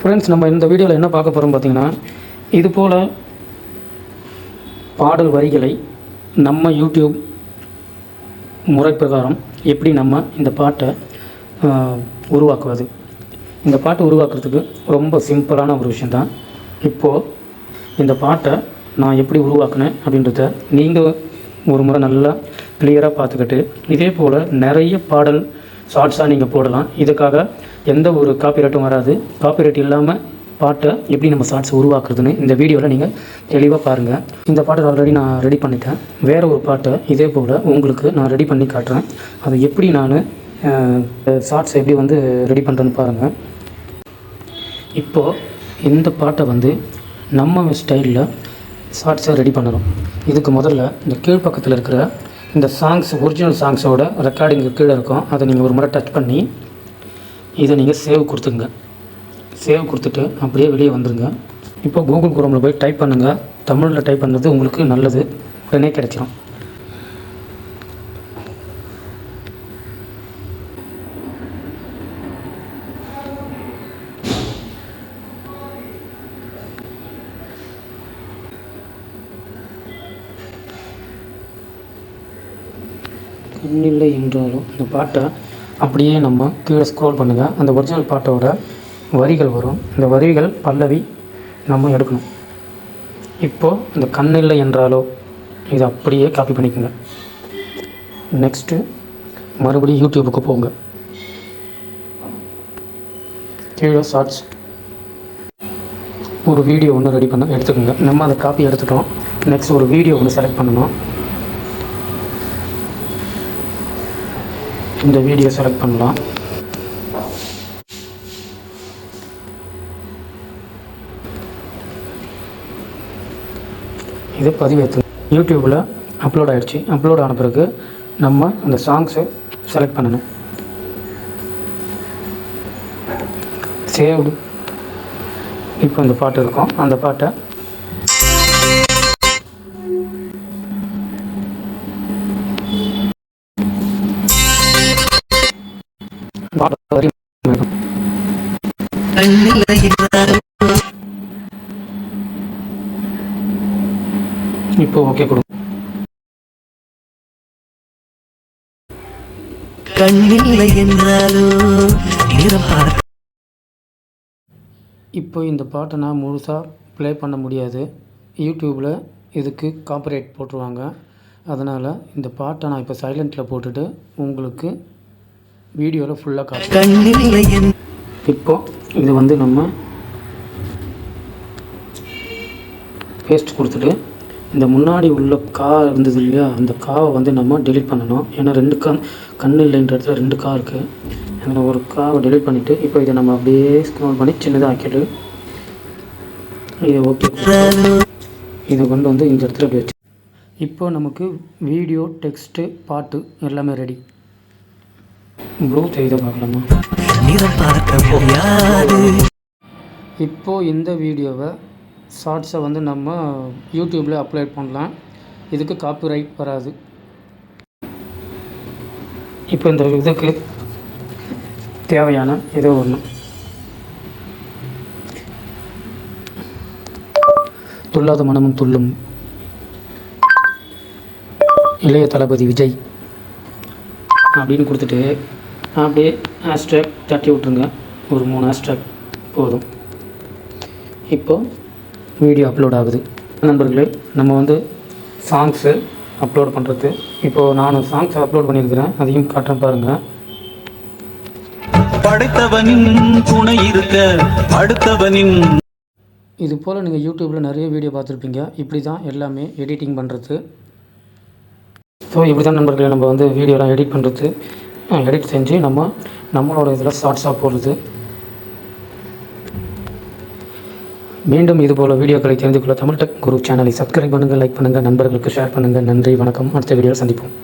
Friends நம்ம இந்த வீடியோவில் என்ன பார்க்க போகிறோம் பார்த்தீங்கன்னா இது போல் பாடல் வரிகளை நம்ம யூடியூப் முறை பிரகாரம் எப்படி நம்ம இந்த பாட்டை உருவாக்குவது. இந்த பாட்டை உருவாக்குறதுக்கு ரொம்ப சிம்பிளான ஒரு விஷயந்தான் இப்போது இந்த பாட்டை நான் எப்படி உருவாக்குனேன் அப்படின்றத நீங்கள் ஒரு முறை நல்லா கிளியராக பார்த்துக்கிட்டு இதே போல் நிறைய பாடல் ஷார்ட்ஸாக நீங்கள் போடலாம். இதுக்காக எந்த ஒரு காப்பிரைட்டும் வராது. காப்பிரைட் இல்லாமல் பாட்டை எப்படி நம்ம ஷார்ட்ஸ் உருவாக்குறதுன்னு இந்த வீடியோவில் நீங்கள் தெளிவாக பாருங்கள் இந்த பாட்டை ஆல்ரெடி நான் ரெடி பண்ணிட்டேன். வேறு ஒரு பாட்டை இதே போல் உங்களுக்கு நான் ரெடி பண்ணி காட்டுறேன். அதை எப்படி நான் ஷார்ட்ஸ் எப்படி வந்து ரெடி பண்ணுறேன்னு பாருங்கள் இப்போது இந்த பாட்டை வந்து நம்ம ஸ்டைலில் ஷார்ட்ஸாக ரெடி பண்ணணும். இதுக்கு முதல்ல இந்த கீழ்ப்பக்கத்தில் இருக்கிற இந்த சாங்ஸ் ஒரிஜினல் சாங்ஸோட ரெக்கார்டிங்கு கீழே இருக்கும். அதை நீங்கள் ஒரு முறை டச் பண்ணி இதை நீங்கள் சேவ் கொடுத்துங்க சேவ் கொடுத்துட்டு அப்படியே வெளியே வந்துடுங்க இப்போ கூகுள் குரோமில் போய் டைப் பண்ணுங்கள் தமிழில் டைப் பண்ணுறது உங்களுக்கு நல்லது. உடனே கிடைச்சிடும் கண்ணில்லை என்றாலும் இந்த பாட்டை அப்படியே நம்ம கீழே ஸ்க்ரோல் பண்ணுங்கள் அந்த ஒரிஜினல் பாட்டோட வரிகள் வரும். இந்த வரிகள் பல்லவி நம்ம எடுக்கணும். இப்போது இந்த கண்ணில்லை என்றாலோ இதை அப்படியே காப்பி பண்ணிக்கோங்க. நெக்ஸ்ட்டு மறுபடியும் யூடியூபுக்கு போங்க. கீழே ஷார்ட்ஸ் ஒரு வீடியோ ஒன்று ரெடி பண்ண எடுத்துக்கோங்க. நம்ம அதை காப்பி எடுத்துட்டோம். நெக்ஸ்ட் ஒரு வீடியோ ஒன்று செலக்ட் பண்ணணும். இந்த வீடியோ செலக்ட் பண்ணலாம். இது பதிவேற்று. யூடியூப்பில் அப்லோட் ஆகிடுச்சு அப்லோட் ஆன பிறகு நம்ம அந்த சாங்ஸை செலக்ட் பண்ணணும். சேவ்டு இப்போ இந்த பாட்டு இருக்கும். அந்த பாட்டை இப்போ ஓகே கொடு கண்ணில்லை என்றாலோ இப்போ இந்த பாட்டை நான் முழுசாக ப்ளே பண்ண முடியாது. யூடியூப்பில் இதுக்கு காப்பரேட் போட்டுருவாங்க. அதனால் இந்த பாட்டை நான் இப்போ சைலண்ட்டில் போட்டுட்டு உங்களுக்கு வீடியோவில் ஃபுல்லாக காட்டுறேன். இப்போ இது வந்து நம்ம பேஸ்ட் கொடுத்துட்டு இந்த முன்னாடி உள்ள கா இருந்தது இல்லையா? அந்த காவை வந்து நம்ம டெலீட் பண்ணணும். ஏன்னா ரெண்டு கண் கண் இல்லைன்ற இடத்துல ரெண்டு கா இருக்குது அதில் ஒரு காவை டெலீட் பண்ணிவிட்டு இப்போ இதை நம்ம அப்படியே ஸ்க்ரோல் பண்ணி சின்னதாக ஆக்கிட்டு இதை ஓகே இதை கொண்டு வந்து இந்த இடத்துல இப்படி வச்சு இப்போ நமக்கு வீடியோ டெக்ஸ்ட்டு பாட்டு எல்லாமே ரெடி ப்ளூ செய்த பார்க்கலாமா? இப்போது இந்த வீடியோவை ஷார்ட்ஸை வந்து நம்ம யூடியூப்பில் அப்லோட் பண்ணலாம். இதுக்கு காப்பிரைட் வராது. இப்போ இந்த இதுக்கு தேவையான ஏதோ ஒன்று துள்ளாத மனமும் துள்ளும். இளைய தளபதி விஜய் அப்படின்னு கொடுத்துட்டு அப்படியே ஹேஷ்டேக் தட்டி விட்ருங்க ஒரு மூணு ஹேஷ்டேக் போதும். இப்போது வீடியோ அப்லோட் ஆகுது. நண்பர்களே நம்ம வந்து சாங்ஸு அப்லோட் பண்ணுறது இப்போது நான் சாங்ஸ் அப்லோட் பண்ணியிருக்கிறேன். அதையும் காட்டுறேன் பாருங்கள் படைத்தவனின் துணை இருக்க அடுத்தவனின் இது போல் நீங்கள் யூடியூப்பில் நிறைய வீடியோ பார்த்துருப்பீங்க. இப்படி தான் எல்லாமே எடிட்டிங் பண்ணுறது ஸோ இப்படி தான் நண்பர்களே நம்ம வந்து வீடியோலாம் எடிட் பண்ணுறது எடிட் செஞ்சு நம்ம நம்மளோட இதில் ஷார்ட்ஸாக போடுறது. மீண்டும் இதுபோல் வீடியோக்களை தெரிந்து கொள்ள தமிழ் டெக் குரு சேனலை சப்ஸ்கிரைப் பண்ணுங்கள் லைக் பண்ணுங்கள் நண்பர்களுக்கு ஷேர் பண்ணுங்கள் நன்றி வணக்கம். அடுத்த வீடியோவில் சந்திப்போம்.